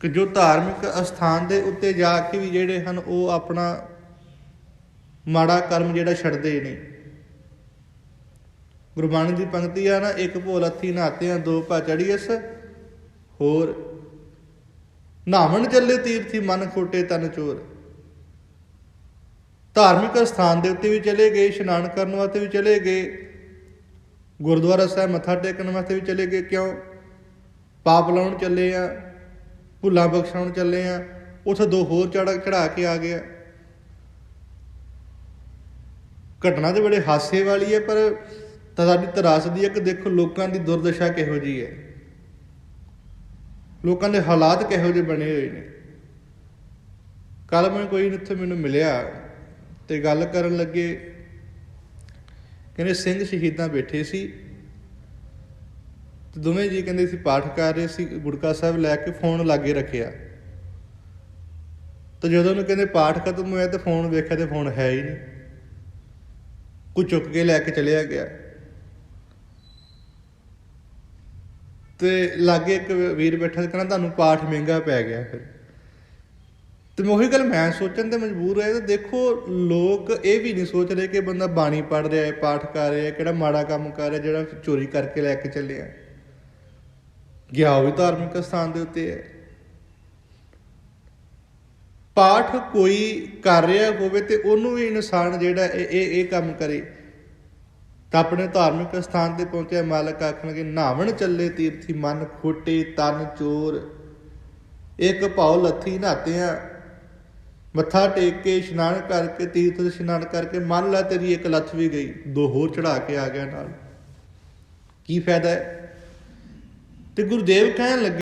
ਕਿ ਜੋ ਧਾਰਮਿਕ ਅਸਥਾਨ ਦੇ ਉੱਤੇ ਜਾ ਕੇ ਵੀ ਜਿਹੜੇ ਹਨ, ਉਹ ਆਪਣਾ ਮਾੜਾ ਕਰਮ ਜਿਹੜਾ ਛੱਡਦੇ ਨੇ। ਗੁਰਬਾਣੀ ਦੀ ਪੰਕਤੀ ਆ ਨਾ, ਇੱਕ ਭੋਲ ਹੱਥੀ ਨਾਤਿਆਂ ਦੋ ਭਾ ਚੜੀਐਸ ਹੋਰ ਨਾਵਣ ਚੱਲੇ ਤੀਰਥੀ ਮਨ ਖੋਟੇ ਤਨ ਚੋਰ। ਧਾਰਮਿਕ ਸਥਾਨ ਦੇ ਉੱਤੇ ਵੀ ਚਲੇ ਗਏ, ਇਸ਼ਨਾਨ ਕਰਨ ਵਾਸਤੇ ਵੀ ਚਲੇ ਗਏ, ਗੁਰਦੁਆਰਾ ਸਾਹਿਬ ਮੱਥਾ ਟੇਕਣ ਵਾਸਤੇ ਵੀ ਚਲੇ ਗਏ। ਕਿਉਂ? ਪਾਪ ਲਾਉਣ ਚੱਲੇ ਆ। ਭੁੱਲਾਂ ਬਖਸ਼ਾਉਣ ਚੱਲੇ ਆ, ਉਥੇ ਦੋ ਹੋਰ ਚੜਾ ਚੜਾ ਕੇ ਆ ਗਿਆ ਘਟਨਾ ਤੇ ਬੜੇ ਹਾਸੇ ਵਾਲੀ ਹੈ, ਪਰ ਸਾਡੀ ਤਰਾਸਦੀ ਹੈ ਕਿ ਦੇਖੋ ਲੋਕਾਂ ਦੀ ਦੁਰਦਸ਼ਾ ਕਿਹੋ ਜੀ ਹੈ। ਲੋਕਾਂ ਦੇ ਹਾਲਾਤ ਕਿਹੋ ਜਿਹੇ ਬਣੇ ਹੋਏ ਨੇ। ਕੱਲ ਮੈਂ ਕੋਈ ਇੱਥੇ ਮੈਨੂੰ ਮਿਲਿਆ ਤੇ ਗੱਲ ਕਰਨ ਲੱਗੇ। ਕਹਿੰਦੇ ਸਿੰਘ ਸ਼ਹੀਦਾਂ ਬੈਠੇ ਸੀ। ਤੇ ਦੋਵੇਂ ਜੀ ਕਹਿੰਦੇ ਸੀ ਪਾਠ ਕਰ ਰਹੇ ਸੀ, ਗੁੜਕਾ ਸਾਹਿਬ ਲੈ ਕੇ ਫੋਨ ਲਾਗੇ ਰੱਖਿਆ। ਤੇ ਜਦੋਂ ਉਹਨੂੰ ਕਹਿੰਦੇ ਪਾਠ ਖਤਮ ਹੋਇਆ ਤੇ ਫੋਨ ਵੇਖਿਆ ਤੇ ਫੋਨ ਹੈ ਹੀ ਨਹੀਂ। ਕੋਈ ਚੁੱਕ ਕੇ ਲੈ ਕੇ ਚਲਿਆ ਗਿਆ। ਤੇ ਲਾਗੇ ਇੱਕ ਵੀਰ ਬੈਠਾ ਕਹਿੰਦਾ ਤੁਹਾਨੂੰ ਪਾਠ ਮਹਿੰਗਾ ਪੈ ਗਿਆ ਫਿਰ। ਤੇ ਮੈਂ ਉਹੀ ਗੱਲ ਮੈਂ ਸੋਚਣ ਤੇ ਮਜਬੂਰ ਹੋਇਆ, ਤੇ ਦੇਖੋ ਲੋਕ ਇਹ ਵੀ ਨਹੀਂ ਸੋਚ ਰਹੇ ਕਿ ਬੰਦਾ ਬਾਣੀ ਪੜ ਰਿਹਾ ਹੈ, ਪਾਠ ਕਰ ਰਿਹਾ ਹੈ, ਕਿਹੜਾ ਮਾੜਾ ਕੰਮ ਕਰ ਰਿਹਾ, ਜਿਹੜਾ ਚੋਰੀ ਕਰਕੇ ਲੈ ਕੇ ਚੱਲਿਆ। ਗਿਆ ਉਹ ਵੀ ਧਾਰਮਿਕ ਸਥਾਨ ਦੇ ਉੱਤੇ। ਹੈ ਪਾਠ ਕੋਈ ਕਰ ਰਿਹਾ ਹੋਵੇ ਤੇ ਉਹਨੂੰ ਵੀ ਇਨਸਾਨ ਜਿਹੜਾ ਇਹ ਇਹ ਇਹ ਕੰਮ ਕਰੇ। ਤਾਂ ਆਪਣੇ ਧਾਰਮਿਕ ਸਥਾਨ ਤੇ ਪਹੁੰਚਿਆ ਮਾਲਕ ਆਖਣਗੇ ਨਾਵਣ ਚੱਲੇ ਤੀਰਥੀ, ਮਨ ਖੋਟੇ, ਤਨ ਚੋਰ। ਇੱਕ ਭਾਉ ਲੱਥੀ ਨਹਾਤਿਆਂ, ਮੱਥਾ ਟੇਕ ਕੇ ਇਸ਼ਨਾਨ ਕਰਕੇ, ਤੀਰਥ ਤੇ ਇਸ਼ਨਾਨ ਕਰਕੇ, ਮੰਨ ਲਾ ਤੇਰੀ ਇੱਕ ਲੱਥ ਵੀ ਗਈ, ਦੋ ਹੋਰ ਚੜਾ ਕੇ ਆ ਗਿਆ ਨਾਲ। ਕੀ ਫਾਇਦਾ ਹੈ? ਤੇ ਗੁਰਦੇਵ ਕਹਿਣ ਲੱਗੇ